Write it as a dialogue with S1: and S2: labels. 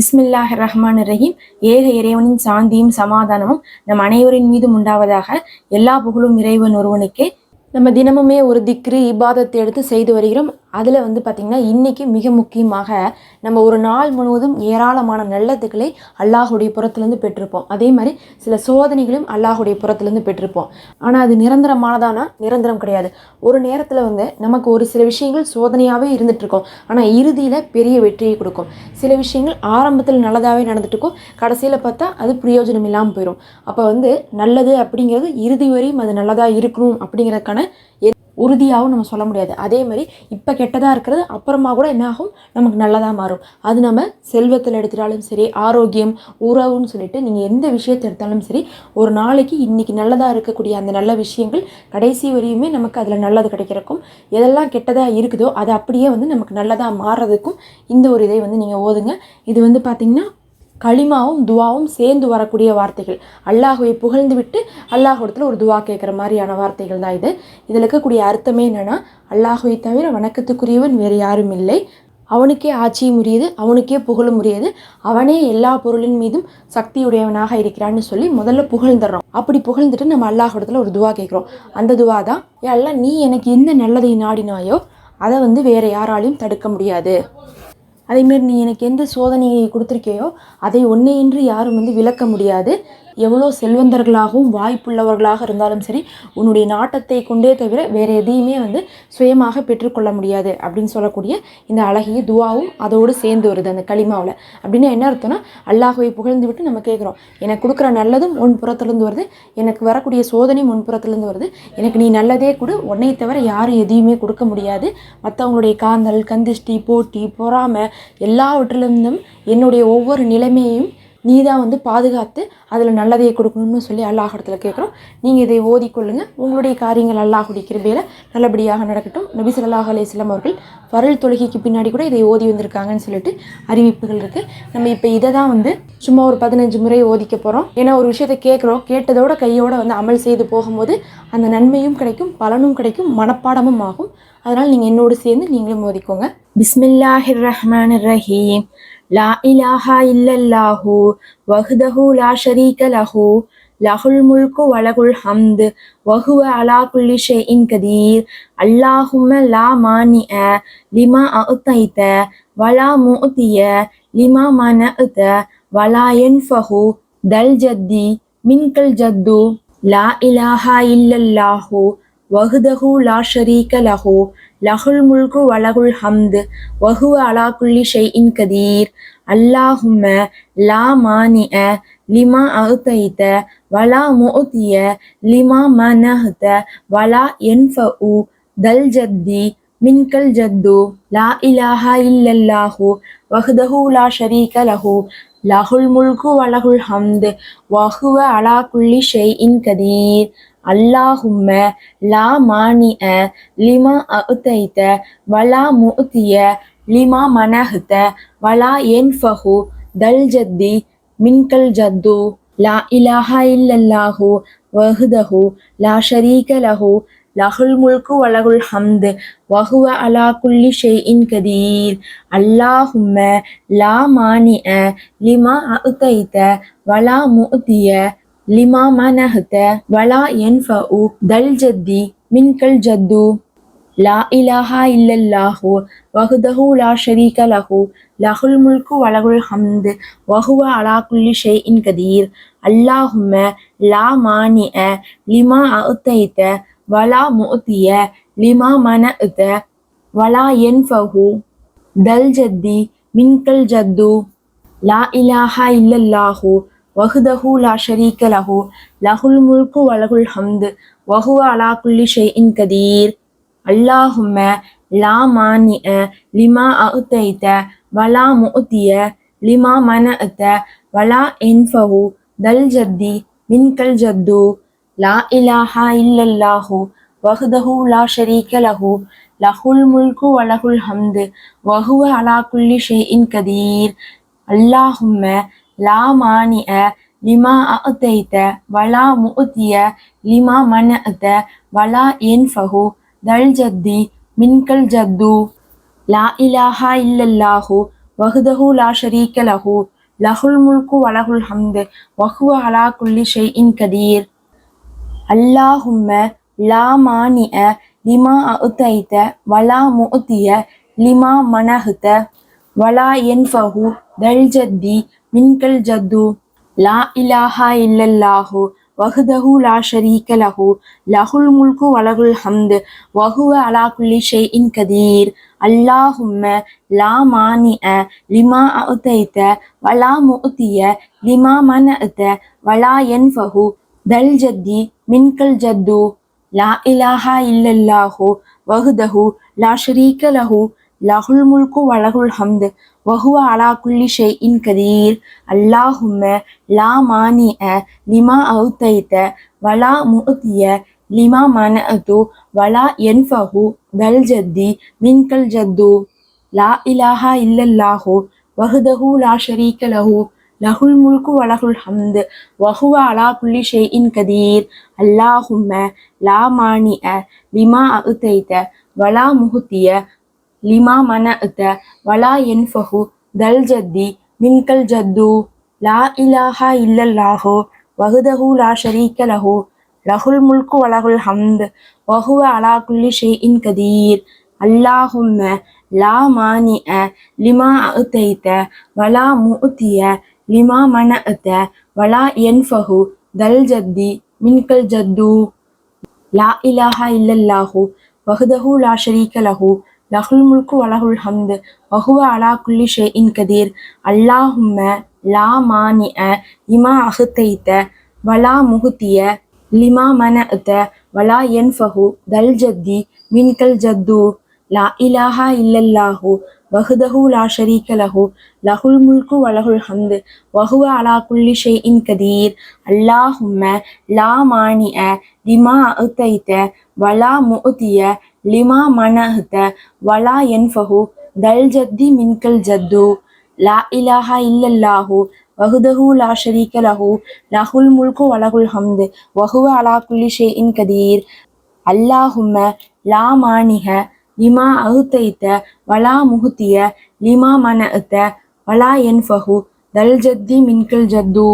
S1: பிஸ்மில்லாஹ் ரஹ்மான் ரஹீம் ஏக இறைவனின் சாந்தியும் சமாதானமும் நம் அனைவரின் மீதும் உண்டாவதாக எல்லா புகழும் இறைவன் ஒருவனுக்கே. நம்ம தினமுமே ஒரு திக்ரி இபாதத்தை எடுத்து செய்து வருகிறோம். அதில் வந்து பார்த்திங்கன்னா இன்றைக்கி மிக முக்கியமாக நம்ம ஒரு நாள் முழுவதும் ஏராளமான நல்லதுக்களை அல்லாஹுடைய புறத்துலேருந்து பெற்றிருப்போம். அதே மாதிரி சில சோதனைகளும் அல்லாஹுடைய புறத்துலேருந்து பெற்றிருப்போம். ஆனால் அது நிரந்தரமானதானா? நிரந்தரம் கிடையாது. ஒரு நேரத்தில் வந்து நமக்கு ஒரு சில விஷயங்கள் சோதனையாகவே இருந்துகிட்ருக்கோம் ஆனால் இறுதியில் பெரிய வெற்றியை கொடுக்கும். சில விஷயங்கள் ஆரம்பத்தில் நல்லதாகவே நடந்துட்டுருக்கும் கடைசியில் பார்த்தா அது பிரயோஜனம் இல்லாமல் போயிடும் அப்போ வந்து நல்லது அப்படிங்கிறது இறுதி வரையும் அது நல்லதாக இருக்கணும் அப்படிங்கிறதுக்கான எ- உறுதியாகவும் நம்ம சொல்ல முடியாது. அதே மாதிரி இப்போ கெட்டதாக இருக்கிறது அப்புறமா கூட என்ன ஆகும்? நமக்கு நல்லதாக மாறும். அது நம்ம செல்வத்தில் எடுத்துட்டாலும் சரி ஆரோக்கியம் உறவுன்னு சொல்லிட்டு நீங்கள் எந்த விஷயத்தை எடுத்தாலும் சரி ஒரு நாளைக்கு இன்றைக்கி நல்லதாக இருக்கக்கூடிய அந்த நல்ல விஷயங்கள் கடைசி வரையுமே நமக்கு அதில் நல்லது கிடைக்கிறக்கும். எதெல்லாம் கெட்டதாக இருக்குதோ அது அப்படியே வந்து நமக்கு நல்லதாக மாறுறதுக்கும் இந்த ஒரு இதை வந்து நீங்கள் ஓதுங்க. இது வந்து பார்த்திங்கன்னா களிமாவும் துவாவும் சேர்ந்து வரக்கூடிய வார்த்தைகள். அல்லாஹுவை புகழ்ந்து விட்டு அல்லாஹ்விடத்தில் ஒரு துவா கேட்குற மாதிரியான வார்த்தைகள் தான் இது. இதில் இருக்கக்கூடிய அர்த்தமே என்னென்னா அல்லாஹுவை தவிர வணக்கத்துக்குரியவன் வேறு யாரும் இல்லை. அவனுக்கே ஆட்சியும் உரியது அவனுக்கே புகழும் உரியது அவனே எல்லா பொருளின் மீதும் சக்தியுடையவனாக இருக்கிறான்னு சொல்லி முதல்ல புகழ்ந்துடுறோம். அப்படி புகழ்ந்துட்டு நம்ம அல்லாஹுடத்தில் ஒரு துவா கேட்குறோம் அந்த துவா தான் "யா நீ எனக்கு எந்த நல்லதை நாடினாயோ அதை வந்து வேறு யாராலையும் தடுக்க முடியாது. அதேமாரி நீ எனக்கு எந்த சோதனையை கொடுத்துருக்கியோ அதை ஒன்றையின்றி யாரும் வந்து விளக்க முடியாது. எவ்வளோ செல்வந்தர்களாகவும் வாய்ப்புள்ளவர்களாக இருந்தாலும் சரி உன்னுடைய நாட்டத்தை கொண்டே தவிர வேறு எதையுமே வந்து சுயமாக பெற்றுக்கொள்ள முடியாது அப்படின்னு சொல்லக்கூடிய இந்த அழகிய துவாவும் அதோடு சேர்ந்து வருது அந்த களிமாவில். அப்படின்னா என்ன அர்த்தம்னா அல்லாஹுவை புகழ்ந்து விட்டு நம்ம கேட்குறோம் எனக்கு கொடுக்குற நல்லதும் உன் புறத்துலேருந்து வருது எனக்கு வரக்கூடிய சோதனையும் உன் புறத்துலேருந்து வருது எனக்கு நீ நல்லதே கூட உன்னை தவிர யாரும் எதையுமே கொடுக்க முடியாது. மற்றவங்களுடைய காந்தல் கந்திஷ்டி போட்டி பொறாமை எல்லாவற்றிலிருந்தும் என்னுடைய ஒவ்வொரு நிலைமையையும் நீ தான் வந்து பாதுகாத்து அதில் நல்லதையே கொடுக்கணும்னு சொல்லி அல்லாஹிடத்தில் கேட்குறோம். நீங்கள் இதை ஓதிக்கொள்ளுங்கள் உங்களுடைய காரியங்கள் அல்லாஹுடைய கிருபையில் நல்லபடியாக நடக்கட்டும். நபி ஸல்லல்லாஹு அலையம் அவர்கள் வரல் தொழுகைக்கு பின்னாடி கூட இதை ஓதி வந்திருக்காங்கன்னு சொல்லிட்டு அறிவிப்புகள் இருக்குது நம்ம இப்போ இதை தான் வந்து சும்மா ஒரு பதினஞ்சு முறை ஓதிக்க போகிறோம் ஏன்னா ஒரு விஷயத்தை கேட்குறோம். கேட்டதோட கையோட வந்து அமல் செய்து போகும்போது அந்த நன்மையும் கிடைக்கும் பலனும் கிடைக்கும் மனப்பாடமும் ஆகும். அதனால் நீங்கள் என்னோடு சேர்ந்து நீங்களும் ஓதிக்கோங்க. பிஸ்மில்லாஹிர் ரஹ்மான் ரஹீம் லா இலாஹா இல்லல்லாஹு வஹ்தஹு லா ஷரீக லஹு லஹுல் முல்கு வலகுல் ஹம்து வஹுவ அலா குல்லி ஷைஇன் கதீர் அல்லாஹும லா மானிஅ லிமா அஅதைத வலா முஅதிய லிமா மனஅத வலா என்ஃபஹு தல் ஜத்தி மின்கல் ஜத்து லா இலாஹா இல்லல்லாஹு வஹ்தஹு லா ஷரீக லஹு லகுல் முல்கு வலகுல் ஹம்து வஹுவ அலா குல்லி ஷைஇன் கதீர். அல்லாஹும்ம லா மானிய லிமா அஅதைத வலா முஅதிய லிமா மனஹுத்த வலா என்ஃப உ தல் ஜத்தி மின்கல் ஜத்து லா இலாஹா இல்லல்லாஹு வஹ்தஹு லா ஷரீக லஹு. லகுல் முல்கு வலகுல் ஹம்து வஹுவ அலா குல்லி இன் கதீர். அல்லாஹும்ம லா மானிய லிமா அத்தைத்த வலா முத்திய லிமா மனஹத வலா யன்ஃபஹு தல் ஜத்தி மின்கல் ஜத்து லா இலாஹா இல்லல்லாஹு வஹுதஹு லா ஷரீக லஹு லகுல் முல்கு வலகுல் ஹம்து வஹுவ அலா குல்லி ஷைஇன் கதீர். அல்லாஹும்ம லா மானிய லிமா அத்தைத்த வலா முத்திய லிமா மனஹத வலா யன்ஃபஉ தல் ஜத்தி மின்கல் ஜத்து. லா இலாஹா இல்லல்லாஹு வஹுதஹு லா ஷரீக லஹு. லஹுல் முல்கு வலகுல் ஹம்து வஹுவ அலா குல்லி ஷைஇன் கதீர். அல்லாஹும்ம லா மானிய லிமா அத்தைத்த வலா முஅதிய லிமா மன மனஅத வலா என் ஃபஹு தல் ஜத்தி மின்கல் ஜத்து லா இலாஹா இல்லல்லாஹு வஹுதஹு லா ஷரீக்க லஹு லஹுல் முல்கு வலகுல் ஹம்து வஹுவ அலா குல்லி ஷெயின் கதீர். அல்லாஹும்ம லா மானிஅ லிமா அஅதைத வலா முஅதிய லிமா மனஅத வலா யன்ஃபஹு தல் ஜத்தி மின்கல் ஜத்து லா இலாஹா இல்லல்லாஹு வஹுதஹு லா ஷரீக லஹு லஹுல் முல்கு வலகுல் ஹம்து வஹுவ அலா குல்லி ஷைஇன் கதீர். அல்லாஹும்ம லா மானிய லிமா அத்தைத்த வலா முத்திய லிமா மனஅத வலா யன்ஃபஹு தல் ஜத்தி மின்கல் ஜத்து. லா இலாஹா இல்லல்லாஹு வஹுதஹு லா ஷரீக லஹு லஹுல் முல்கு வலஹுல் ஹம்து வஹுவ அலா குல்லி ஷைஇன் கதீர். அல்லாஹும்ம லா மானிஅ லிமா அஉதைத வலா முத்திய லிமா மனஹுத்த வலா யன்ஃபஹு தல் ஜத்தி மின்கல் ஜத்து. லா இலாஹா இல்லல்லாஹு வஹுதஹு லா ஷரீக லஹு. லஹுல் முல்கு வலகுல் ஹம்து வஹுவ அலா குல்லி ஷே இன் கதீர். அல்லாஹும்ம லா மானிய லிமா அஉதைத வலா முத்திய லிமா மனஅத வலா யன்ஃபஹு தல் ஜத்தி மின்கல் ஜத்து லா இலாஹா இல்லல்லாஹு வஹ்தஹு லா ஷரீக லஹு லஹுல் முல்கு வலகுல் ஹம்து வஹுவ அலா குல்லி ஷைஇன் கதீர் அல்லாஹும்ம லா மானிஅ லிமா அவுத்தைத்த வலா முத்திய லிமா மனஅது வலா என்ஃபஹு தல் ஜத்தி மின்கல் ஜத்து லா இலாஹா இல்லல்லாஹு வஹுதஹு லா ஷரீக லஹு லஹுல் முல்கு வலகுல் ஹம்து வஹுவ அலா குல்லி ஷெயின் கதீர். அல்லாஹும்ம லா மானிஅ லிமா அத்தைத்த வலா முகுத்திய லிமா மன அத்த வலா யன்ஃபஹு தல் ஜத்தி மின்கல் ஜத்து. லா இலாஹா இல்லல்லாஹோ வகுதஹு லா ஷரீக்க லஹு. லஹுல் முல்கு வலகுல் ஹம்து வஹுவ அலா குல்லி ஷெயின் கதீர். அல்லாஹும்ம லா மானிஅ லிமா அத்தைத்த வலா முத்திய லிமா மனஅத வலா யன்ஃபஹு தல் ஜத்தி மின்கல் ஜத்து. லா இலாஹா இல்லல்லாஹு வஹுதஹு லா ஷரீக லஹு. லஹுல் முல்கு வலஹுல் ஹம்து வஹுவ அலா குல்லி ஷைஇன் கதீர். அல்லாஹும்ம லா மானிஅ இமா அகுத்தைத்த வலா முகுத்திய லிமா மன அத்த வலா என் ஃபஹு தல் ஜத்தி மின்கல் ஜத்து. லா இலாஹா இல்லல்லாஹு வஹ்தஹு லா ஷரீக லஹு லஹுல் முல்கு வலகுல் ஹம்து வஹுவ அலா குல்லி ஷே இன் கதீர். அல்லாஹும்ம லா மானிஅ லிமா அத்தைத்த வலா முத்திய லிமா மனஹ்த வலா என்ஃபஹு தல் ஜத்தி மின்கல் ஜத்து. லா இலாஹா இல்லல்லாஹு வஹ்தஹு லா ஷரீக லஹு லஹுல் முல்கு வலகுல் ஹம்து வஹுவ அலா குல்லி ஷே இன் கதீர். அல்லாஹும்ம லா மானிஹ லிமா அகுத்தைத்த வலா முகுத்திய லிமா மனஅத வலா யன்ஃபஹு தல் ஜத்தி மின்கல் ஜத்து.